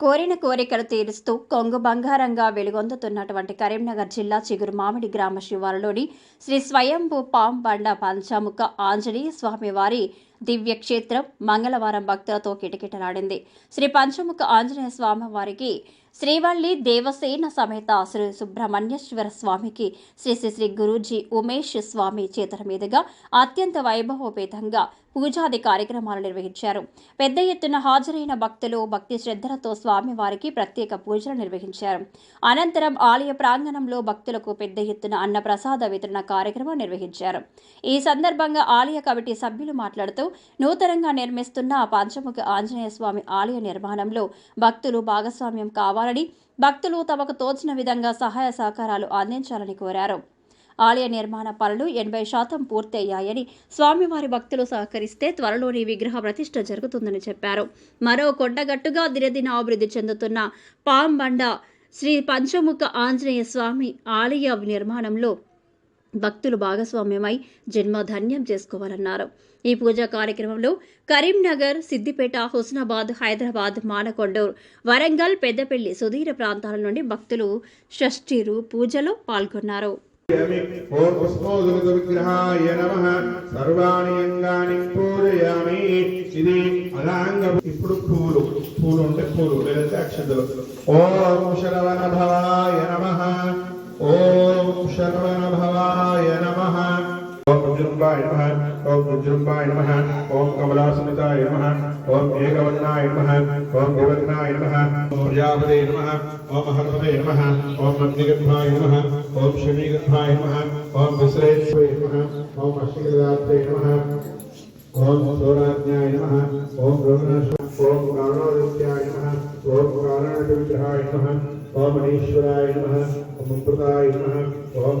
కోరిన కోరికలు తీరుస్తూ కొంగు బంగారంగా వెలుగొందుతున్నటువంటి కరీంనగర్ జిల్లా చిగురు మామిడి గ్రామ శివారులోని శ్రీ స్వయంభూ పాంబండ పంచాముఖ ఆంజనేయ స్వామి వారి మంగళవారం భక్తులతో కిటకిటలాడింది. శ్రీ పంచముఖ ఆంజనేయ స్వామి వారికి శ్రీవల్లి దేవసేన సమేత శ్రీ సుబ్రహ్మణ్యేశ్వర స్వామికి శ్రీ శ్రీ శ్రీ గురూజీ ఉమేష్ స్వామి చేతుల మీదుగా అత్యంత వైభవోపేతంగా పూజాది కార్యక్రమాలు నిర్వహించారు. పెద్ద ఎత్తున హాజరైన భక్తులు భక్తి శ్రద్ధలతో స్వామివారికి ప్రత్యేక పూజలు నిర్వహించారు. అనంతరం ఆలయ ప్రాంగణంలో భక్తులకు పెద్ద ఎత్తున అన్న ప్రసాద వితరణ కార్యక్రమం నిర్వహించారు. ఈ సందర్భంగా ఆలయ కమిటీ సభ్యులు మాట్లాడుతూ నూతనంగా నిర్మిస్తున్న పంచముఖ ఆంజనేయ స్వామి ఆలయ నిర్మాణంలో భక్తులు భాగస్వామ్యం కావాలని భక్తులు తమకు తోచిన విధంగా సహాయ సహకారాలు అందించాలని కోరారు. ఆలయ నిర్మాణ పనులు ఎనభై శాతం పూర్తయ్యాయని స్వామివారి భక్తులు సహకరిస్తే త్వరలోనే విగ్రహ ప్రతిష్ఠ జరుగుతుందని చెప్పారు. మరో కొండగట్టుగా దినదిన అభివృద్ధి చెందుతున్న పాంబండ శ్రీ పంచముఖ ఆంజనేయ స్వామి ఆలయ నిర్మాణంలో భక్తులు భాగస్వామ్యమై జన్మ ధన్యం చేసుకోవాలన్నారు. ఈ పూజా కార్యక్రమంలో కరీంనగర్ సిద్దిపేట హుస్నాబాద్ హైదరాబాద్ మానకొండూరు వరంగల్ పెద్దపల్లి సుదీర ప్రాంతాల నుండి భక్తులు షష్ఠీరు పూజలో పాల్గొన్నారు. ఓం పుష్పోదృత విగ్రహాయ నమ. సర్వాణి అంగాని పూజయామి. ఇది అనాంగ ఇప్పుడు పూలు. పూలు ఉంటే పూలు లేదంటే అక్షతలు. ఓం శరవణ భవాయ నమ. ఓం శరవణ భవాయ నమ. ఓం విజృంభాయ నమ ఓం విజృంభాయ నమ ఓం కమలాసనితాయ నమ ఓం ఏకవర్ణాయ నమ ఓం వివర్ణాయ నమ ఓం ప్రజాపతే నమ ఓం హర్పతే నమ ఓం మందిగర్భాయ నమ ఓం శమీగర్భాయ నమ ఓం విశ్రేశ్వయ నమ ఓం అశ్వదాత్రే నమ ఓం సౌరాజ్ఞాయ నమ ఓం బ్రహ్మణ ఓం కారణోదత్యాయ నమ ఓం కారణ విగ్రహాయ నమ ఓం మనీశ్వరాయ నమ ఓం అమృతాయ నమ ఓం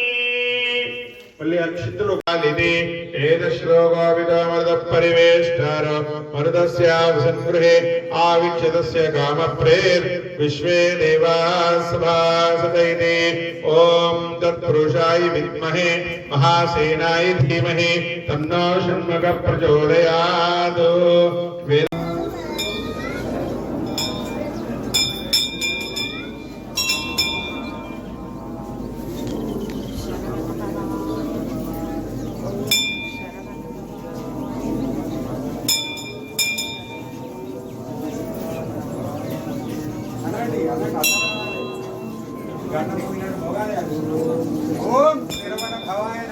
మళ్ళీ అక్షితులు కాలిది ఏదశ్లోకావిదమృత పరివేష్టార మరుదస్యావసన్గృహే ఆవిచ్యతస్య కామ ప్రేర్ విశ్వే దేవాసభాసదైతే ఓం తత్పురుషాయ విద్మహే మహాసేనాయ ధీమహి తన్నో షణ్ముఖ ప్రచోదయాత్. ఓం శరవణ భవాయ నమ